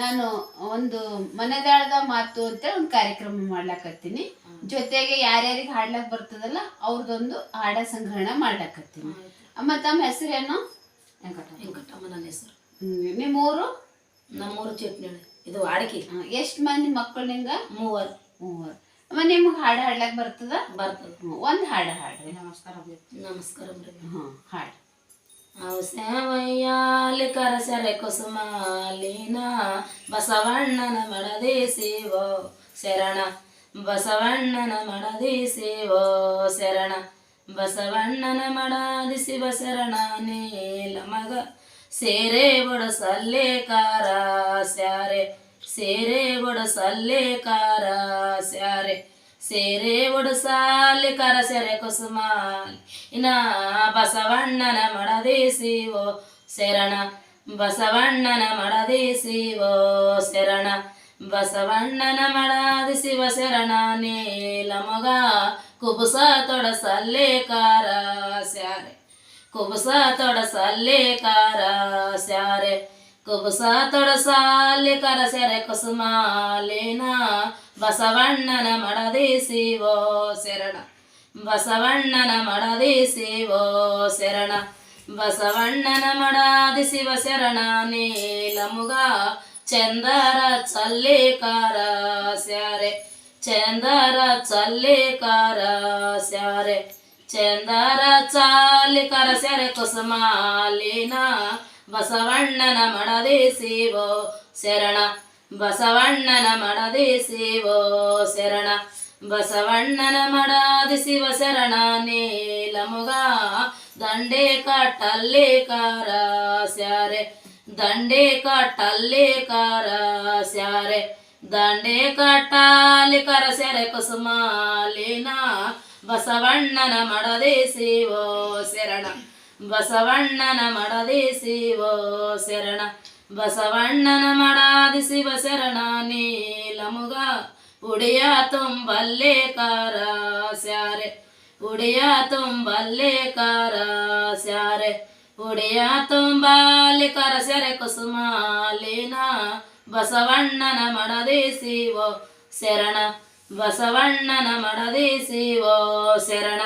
ನಾನು ಒಂದು ಮನೆದಾಳದ ಮಾತು ಅಂತ ಒಂದು ಕಾರ್ಯಕ್ರಮ ಮಾಡ್ಲಾಕತ್ತೀನಿ. ಜೊತೆಗೆ ಯಾರ್ಯಾರಿಗೆ ಹಾಡ್ಲಕ್ ಬರ್ತದಲ್ಲ ಅವ್ರದ್ದೊಂದು ಹಾಡ ಸಂಗ್ರಹಣ ಮಾಡ್ಲಾಕತ್ತೀನಿ. ಅಮ್ಮ ತಮ್ಮ ಹೆಸರೇನು? ವೆಂಕಟಮ್ಮ. ನನ್ನ ಹೆಸರು. ನಿಮ್ಮೂರು? ನಮ್ಮೂರು ಚಟ್ನಿ ಇದು ಅಡಿಕೆ ಎಷ್ಟು ಮಂದಿ ಮಕ್ಕಳು ನಿಂಗ? ಮೂವರು. ಮೂವರು. ಅಮ್ಮ ನಿಮ್ಗೆ ಹಾಡು ಹಾಡ್ಲಕ್ ಬರ್ತದ? ಬರ್ತದ. ಒಂದು ಹಾಡು ಹಾಡ್ರಿ. ನಮಸ್ಕಾರ ನಮಸ್ಕಾರ ಹಾಡು. ಅವು ಸೇವಯ್ಯಾಲಿ ಕರಸರೆ ಕುಸುಮಾಲಿನ ಬಸವಣ್ಣನ ಮಡದಿ ಶಿವೋ ಶರಣ ಬಸವಣ್ಣನ ಮಡದಿ ಶಿವೋ ಶರಣ ಬಸವಣ್ಣನ ಮಡದಿ ಶಿವ ಶರಣ ನೀಲ ಮಗ ಸೇರೆ ಬಡಸಲ್ಲೇ ಕಾರ ಸ್ಯಾರೆ ಸೇರೆ ಬಡಸಲ್ಲೇ ಕಾರ ಸ್ಯಾರೆ ಸೇರೆ ಒಡಸಾಲಿ ಕರಸೆರೆ ಕುಸುಮಾಲಿ ಇನ ಬಸವಣ್ಣನ ಮಡದಿ ಶಿವೋ ಶರಣ ಬಸವಣ್ಣನ ಮಡದಿ ಶಿವೋ ಶರಣ ಬಸವಣ್ಣನ ಮಡದಿ ಶಿವ ಶರಣ ನೀಲ ಮಗ ಕುಬುಸ ತೊಡಸಲ್ಲೇ ಕಾರ ಸ್ಯಾರೆ ಕುಬುಸ ತೊಡಸಲ್ಲೇ ಕಾರ ಸ್ಯಾರೆ ಕುಬುಸ ತೊಡಸಾಲಿ ಕರಸೆರೆ ಕುಸುಮಾಲಿನ ಬಸವಣ್ಣನ ಮಡದಿ ಶಿವೋ ಶರಣ ಬಸವಣ್ಣನ ಮಡದಿ ಶಿವೋ ಶರಣ ಬಸವಣ್ಣನ ಮಡದಿ ಶಿವ ಶರಣ ನೀಲಮುಗ ಚಂದರ ಚಲ್ಲಿಕಾರ ಸ್ಯಾರೆ ಚಂದರ ಚಲ್ಲಿಕಾರ ಸ್ಯಾರೆ ಚಂದರ ಚಾಲಿಕರ ಸೆರೆ ಕುಸುಮಾಲಿನ ಬಸವಣ್ಣನ ಮಡದಿ ಶಿವೋ ಶರಣ ಬಸವಣ್ಣನ ಮಡದಿ ಶಿವೋ ಶರಣ ಬಸವಣ್ಣನ ಮಡದಿ ಶಿವ ಶರಣ ನೀಲಮುಗ ದಂಡೆ ಕಟ್ಟಲ್ಲಿ ಕಾರ ಸ್ಯಾರೆ ದಂಡೆ ಕಟ್ಟಲ್ಲಿ ಕಾರ ಸ್ಯಾರೆ ದಂಡೆ ಕಟ್ಟಾಲಿ ಕರ ಸೆರೆ ಕುಸುಮಾಲಿನ, ಬಸವಣ್ಣನ ಮಡದಿ ಶಿವೋ ಶರಣ. ಬಸವಣ್ಣನ ಮಡದಿ ಶಿವೋ ಶರಣ. ಬಸವಣ್ಣನ ಮಡಾದಿಸಿವ ಶರಣ ನೀಲಮುಗ ಉಡಿಯ ತುಂಬಲ್ಲೇ ಕಾರ ಸ್ಯಾರೆ. ಉಡಿಯ ತುಂಬಲ್ಲೇ ಕಾರ ಸ್ಯಾರೆ. ಉಡಿಯ ತುಂಬಾಲಿ ಕರ ಸೆರೆ ಕುಸುಮಾಲಿನ ಬಸವಣ್ಣನ ಮಡದಿ ಶರಣ. ಬಸವಣ್ಣನ ಮಡದಿ ಶರಣ.